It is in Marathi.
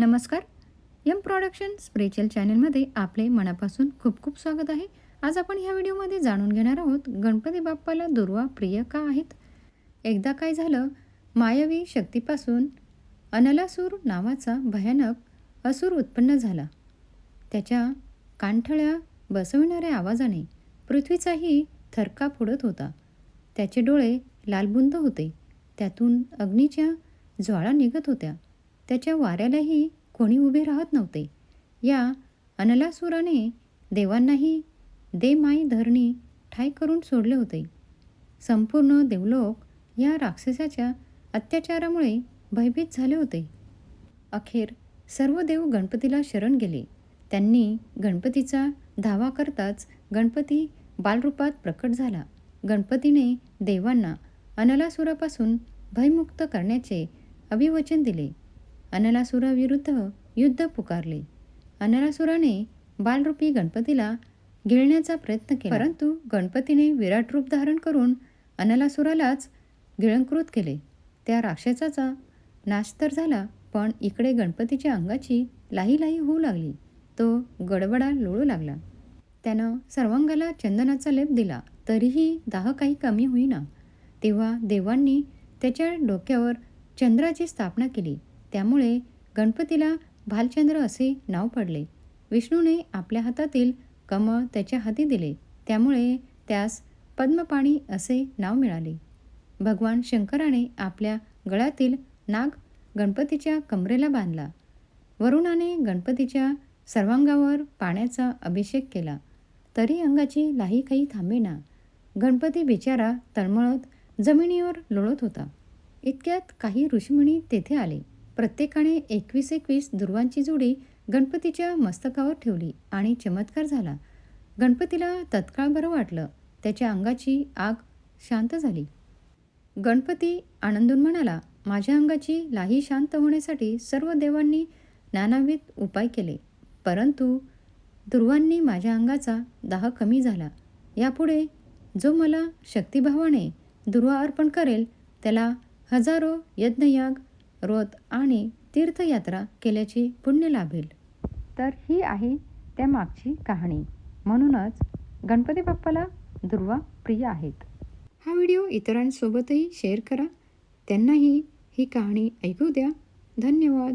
नमस्कार. यम प्रॉडक्शन स्प्रेचल चॅनलमध्ये आपले मनापासून खूप खूप स्वागत आहे. आज आपण ह्या व्हिडिओमध्ये जाणून घेणार आहोत गणपती बाप्पाला दुर्वा प्रिय का आहेत? एकदा काय झालं? मायावी शक्तीपासून अनलासूर नावाचा भयानक असुर उत्पन्न झाला. त्याच्या कानठळ्या बसविणाऱ्या आवाजाने पृथ्वीचाही थरकाप फोडत होता. त्याचे डोळे लालबुंद होते. त्यातून अग्नीच्या ज्वाळा निघत होत्या. त्याच्या वाऱ्यालाही कोणी उभे राहत नव्हते. या अनलासुराने देवांनाही दे माई धरणी ठाय करून सोडले होते. संपूर्ण देवलोक या राक्षसाच्या अत्याचारामुळे भयभीत झाले होते. अखेर सर्व देव गणपतीला शरण गेले. त्यांनी गणपतीचा धावा करताच गणपती बालरूपात प्रकट झाला. गणपतीने देवांना अनलासुरापासून भयमुक्त करण्याचे अभिवचन दिले. अनलासुराविरुद्ध युद्ध पुकारले. अनलासुराने बालरूपी गणपतीला गिळण्याचा प्रयत्न केला. परंतु गणपतीने विराट रूप धारण करून अनलासुरालाच गिळंकृत केले. त्या राक्षसाचा नाश तर झाला पण इकडे गणपतीच्या अंगाची लाही लाही होऊ लागली. तो गडबडा लोळू लागला. त्यानं सर्वांगाला चंदनाचा लेप दिला तरीही दाह काही कमी होईना. तेव्हा देवांनी त्याच्या डोक्यावर चंद्राची स्थापना केली. त्यामुळे गणपतीला भालचंद्र असे नाव पडले. विष्णूने आपल्या हातातील कमळ त्याच्या हाती दिले. त्यामुळे त्यास पद्मपाणी असे नाव मिळाले. भगवान शंकराने आपल्या गळ्यातील नाग गणपतीच्या कमरेला बांधला. वरुणाने गणपतीच्या सर्वांगावर पाण्याचा अभिषेक केला. तरी अंगाची लाही काही थांबेना. गणपती बिचारा तळमळत जमिनीवर लोळत होता. इतक्यात काही ऋषीमुनी तेथे आले. प्रत्येकाने एकवीस एकवीस दुर्वांची जोडी गणपतीच्या मस्तकावर ठेवली आणि चमत्कार झाला. गणपतीला तत्काळ बरं वाटलं. त्याच्या अंगाची आग शांत झाली. गणपती आनंदून म्हणाला माझ्या अंगाची लाही शांत होण्यासाठी सर्व देवांनी नानाविध उपाय केले. परंतु दुर्वांनी माझ्या अंगाचा दाह कमी झाला. यापुढे जो मला शक्तिभावाने दुर्वा अर्पण करेल त्याला हजारो यज्ञयाग व्रत आणि तीर्थयात्रा केल्याची पुण्य लाभेल. तर ही आहे त्या मागची कहाणी. म्हणूनच गणपती बाप्पाला दुर्वा प्रिय आहेत. हा व्हिडिओ इतरांसोबतही शेअर करा. त्यांनाही ही कहाणी ऐकू द्या. धन्यवाद.